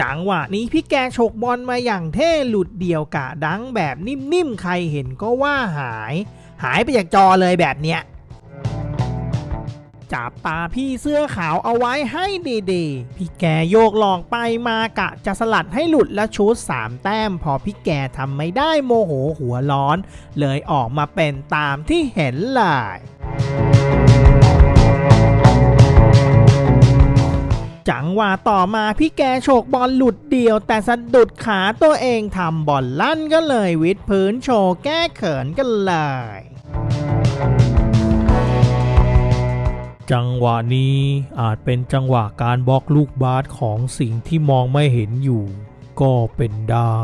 จังหวะนี้พี่แกฉกบอลมาอย่างเท่หลุดเดี่ยวกะดังแบบนิ่มๆ ใครเห็นก็ว่าหาย หายไปจากจอเลยแบบเนี้ย จับตาพี่เสื้อขาวเอาไว้ให้ดีๆ พี่แกโยกหลอกไปมากะจะสลัดให้หลุดและชูดสามแต้ม พอพี่แกทำไม่ได้โมโหหัวร้อน เลยออกมาเป็นตามที่เห็นเลย จังหวะต่อมาพี่แกโฉกบอลหลุดเดียว แต่สะดุดขาตัวเองทำบอลลั่นก็เลยวิดพื้นโชว์แก้เขินกันเลยจังหวะนี้อาจเป็นจังหวะการบล็อกลูกบาสของสิ่งที่มองไม่เห็นอยู่ ก็เป็นได้